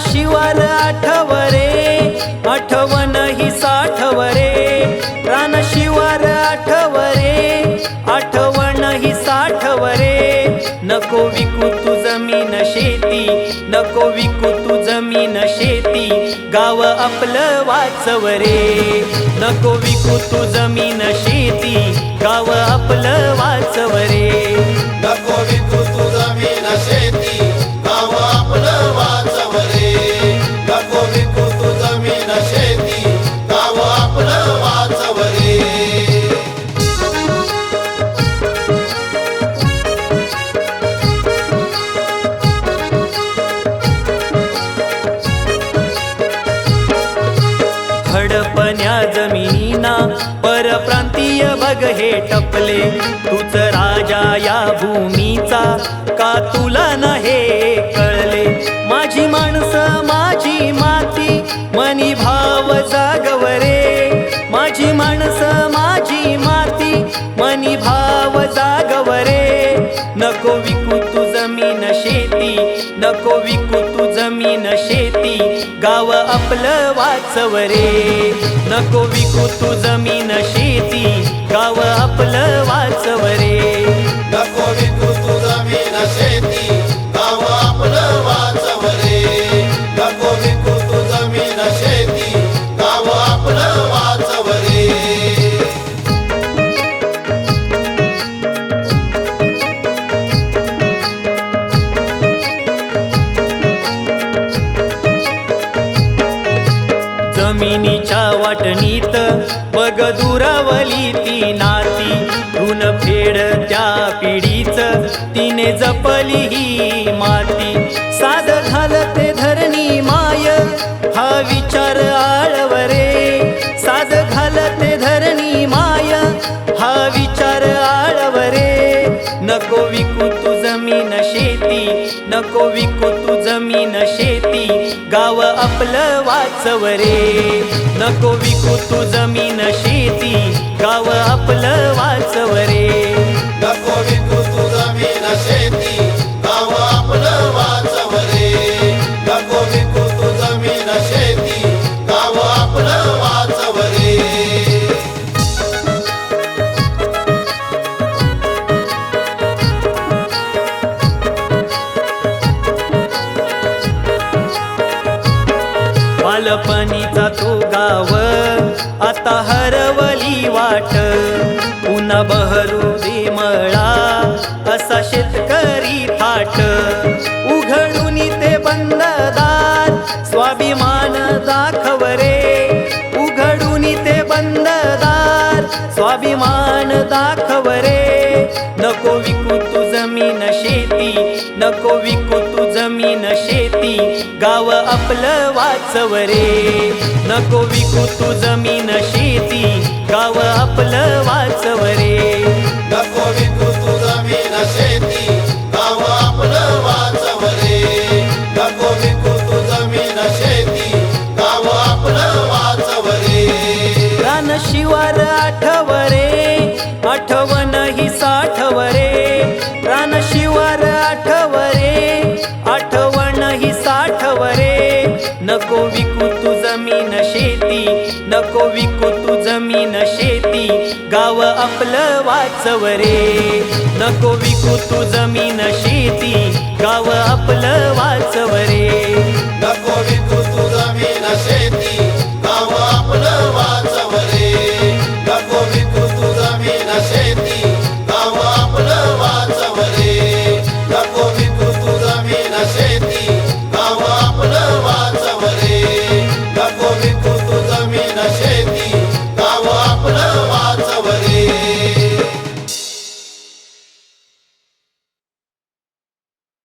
शिवार आठवरे आठवण ही साठवरे. प्राण शिवार नको विकू तू जमीन शेती नको विकू तू जमीन शेती गाव आपलं वाचवरे नको विकू तू जमीन शेती. हडपण्या जमिनीना परप्रांतीय बघ हे टपले. तूच राजा या भूमीचा का तुला न हे गाव आपलं वाचवरे नको विकू तू जमीन शेती. गाव आपलं वाचवरे जमिनीच्या वाटणीत बघ दुरावली ती नाती. ऋण फेड त्या पिढीच तिने जपली ही माती. साध घालते धरणी माय हा विचार आळवरे. साध घालते धरणी माय हा विचार आळवरे. नको विकू तू जमीन शेती नको विकू तू जमीन शेती. गाव आपलं वाचवरे नको विकू तू जमीन शेती. बालपणीचा तो गाव. आता हरवली वाट. पुन्हा बहरू दे मळा. असा शेतकरी थाट. उघडून ते बंददार. स्वाभिमान दाखव रे. उघडून ते बंददार. स्वाभिमान दाखव गाव आपलं वाचवरे नको विकू तू जमीन शेती. गाव आपलं वाचवरे नको शेती गाव आपलं वाचवरे नको विकू तू जमीन शेती गाव आपलं वाचवरे